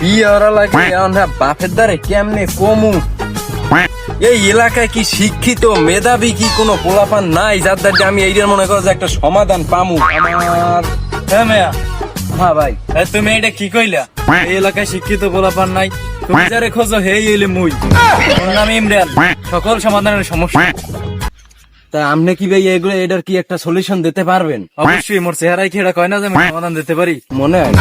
বিয়ে ওরা লাগে বাপের দ্বারে কেমনে কমু? এই এলাকায় কি শিক্ষিত মেধাবী কি কোনো পোলাপান নাই যার দ্বারা আমি এইটার মনে করো যে একটা সমাধান পামু? আমার হ্যাঁ মেয়া। হ্যাঁ ভাই। তুমি এটা কি কইলা? এই এলাকায় শিক্ষিত পোলাপান নাই। তুমি যারে খোঁজো হেই হইলে মুই। ওর নাম ইমরান। সকল সমাধানের সমস্যা। তা আপনি কি ভাই এগুলো এটার কি একটা সলিউশন দিতে পারবেন? অবশ্যই মোর চেহারায় খেড়া কয় না যে আমি সমাধান দিতে পারি? মনে হয়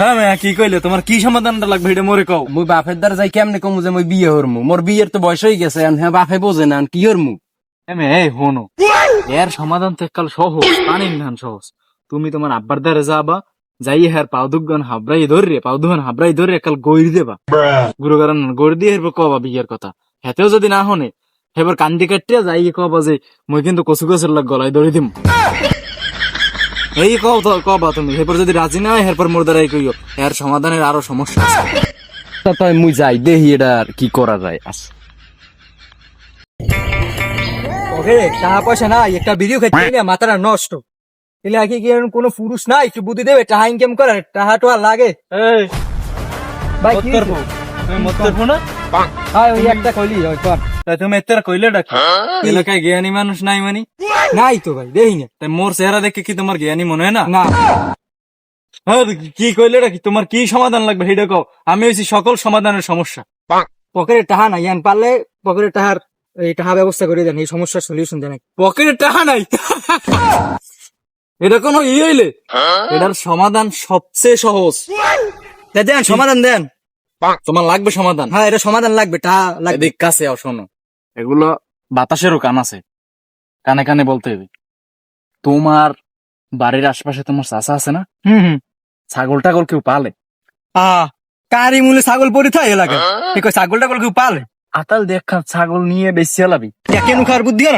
হ্যাঁ মেয়া কি কইলে? তোমার কি সমাধানটা লাগবে এটা মোরে কও। মুই বাপের দ্বারা যাই কেমনে কমু যে মুই বিয়ে হরমু? মোর বিয়ের তো বয়স হয়ে গেছে আর হ্যাঁ বাপে বোঝে না আর কি হরমু? এমে এই হনো। এর সমাধান তো কাল সহজ পানির ধান সহজ। তুমি তোমার আব্বার দ্বারে যাবা যাই হ্যার পাউদুগান হাবরাই ধরে পাউদুগান হাবরাই ধরে কাল গইর দেবা। গুরু কারণ গড় দিয়ে হেরবে কবা বিয়ের কথা। হেতেও যদি না হনে হেবার কান্দি কাটিয়া যাই কবা যে মই কিন্তু কচু গাছের লাগ গলায় ধরে দিম। এই কও তো কবা তুমি? হেরপর যদি রাজি না হয় হেরপর মোর দ্বারাই কইও। এর সমাধানের আরও সমস্যা আছে। তা তাই মুই যাই দেখি এটা আর কি করা যায় আচ্ছা। ওকে টাকা পয়সা নাই একটা ভিডিও খেতে গেলে মাথাটা নষ্ট। এলে আগে কি কোনো পুরুষ নাই? একটু বুদ্ধি দেবে টাহা ইনকাম করে টাহা তো আর লাগে। এই ভাই কি তুমি মত্তর বউ না? হয় ওই একটা কইলি ওই কর। তাই তুমি এত্তর কইলে ডাকি। এলাকায় জ্ঞানী মানুষ নাই মানি? নাই তো ভাই দেই না। তাই মোর চেহারা দেখে কি তোমার জ্ঞানী মনে হয় না? না। হ্যাঁ, কি কইলে ডাকি? তোমার কি সমাধান লাগবে? সেটা কও আমি হইছি সকল সমাধানের সমস্যা। পকেটে টাহা নাই ইয়ান পারলে পকেটে টাহার এই টাহা ব্যবস্থা করে দেন এই সমস্যার সলিউশন দেন। পকেটে টাকা নাই। এটা কোনো ই হইলে? এটার সমাধান সবচেয়ে সহজ। দেন সমাধান দেন। তোমার লাগবে সমাধান? হ্যাঁ এটা সমাধান লাগবে টাহা লাগবে। কাছে শোনো এগুলো বাতাসেরও কান আছে। কানে কানে বলতে হবে। তোমার বাড়ির আশেপাশে তোমার চাষা আছে না? হুম হুম। ছাগল টাগল কেউ পালে? আহ কারি মূলে ছাগল পড়ে থাকে এলাকা। ঠিক ছাগল টাগল কেউ পালে? আতাল দেখা ছাগল নিয়ে বেশি চালাবি। কেন খাওয়ার বুদ্ধি আর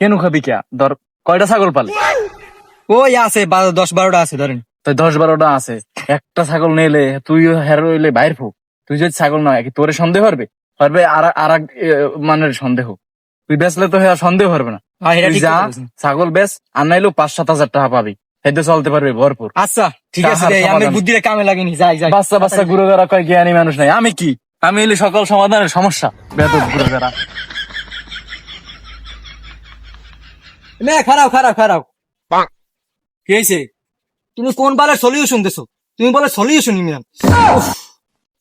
কেন খাবি কে? ধর কয়টা ছাগল পালে? ওই আছে দশ বারোটা আছে ধরেন। তাই দশ বারোটা আছে। একটা ছাগল নিলে তুই হেরো হইলে বাইর ফো তুই যদি ছাগল নয় কি তোরে সন্দেহ পারবে পারবে আর আর এক মানের সন্দেহ। তুই বেচলে তো আর সন্দেহ পারবে না। হ্যাঁ, যা ছাগল বেচ আর নাইলেও পাঁচ সাত হাজার টাকা পাবি। এতে চলতে পারবে ভরপুর। আচ্ছা ঠিক আছে রে, আমি। বুদ্ধিটা কামে লাগেনি যাই যাই। বাচ্চা বাচ্চা গুরু যারা কয় জ্ঞানী মানুষ নাই আমি কি? আমি হইলে সকল সমাধানের সমস্যা। বেদব গুরু যারা। না খারাপ খারাপ খারাপ কি হয়েছে তুমি কোন বালের সলিউশন দেছো? তুমি বলে সলিউশন ইমরান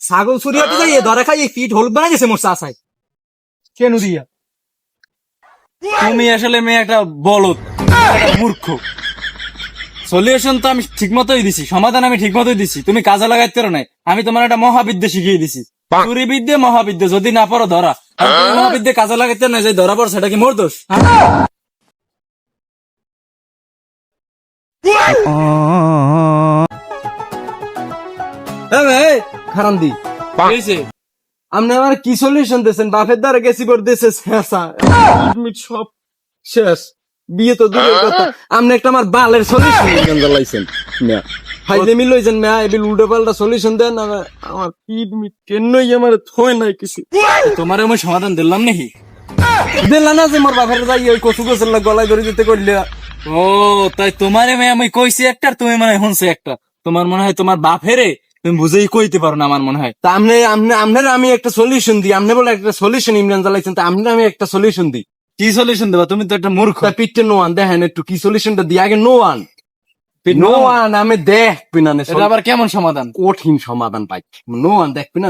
ছাগল সুরিয়াতে যাই ধরে খাই ফিট হোল বানাই গেছে মোর চাষায় কেন দিয়া? তুমি আসলে মেয়ে একটা বলদ মূর্খ। সলিউশন তো আমি ঠিক মতোই দিছি সমাধান আমি ঠিক মতোই দিছি। তুমি কাজে লাগাইতে পারো নাই আমি তোমার একটা মহাবিদ্যা শিখিয়ে দিছি। চুরি বিদ্যে মহাবিদ্যা যদি না পারো ধরা। মহাবিদ্যা কাজে লাগাইতে না যে ধরা পড়ো সেটা কি মোর দোষ? খারান দি? আপনি আমার কি সলিউশন দিয়েছেন? বাপের দ্বারা গেছি মিট সব শেষ। বিয়ে তো দূরের কথা। আপনি একটা আমার বালের সলিউশন ফাইলে মিল লইছেন মিয়া এবিল উল্টো পাল্টা সলিউশন দেন আমার পিট মিট কেনই আমার থয় নাই কিছু। তোমার আমি সমাধান দিলাম নাকি? দিলা না যে মোর বাপের যাই ওই কচু লাগ গলায় ধরে দিতে করলে ও তাই তোমারে মেয়ে আমি কইছি একটা তুমি মনে হয় শুনছো একটা তোমার মনে হয় তোমার বাপেরে তুমি বুঝেই কইতে পারো না আমার মনে হয় তা আপনি আপনি আপনার আমি একটা সলিউশন দিই আপনি বলে একটা সলিউশন ইমরান জ্বালাইছেন তা আপনি আমি একটা সলিউশন দিই কি সলিউশন দেবা তুমি তো একটা মূর্খ তা পিঠে নো ওয়ান দেখেন একটু কি সলিউশনটা দিই আগে নো ওয়ান নো ওয়ান আমি দেখ পিনা এটা আবার কেমন সমাধান কঠিন সমাধান পাই নো ওয়ান দেখ পিনা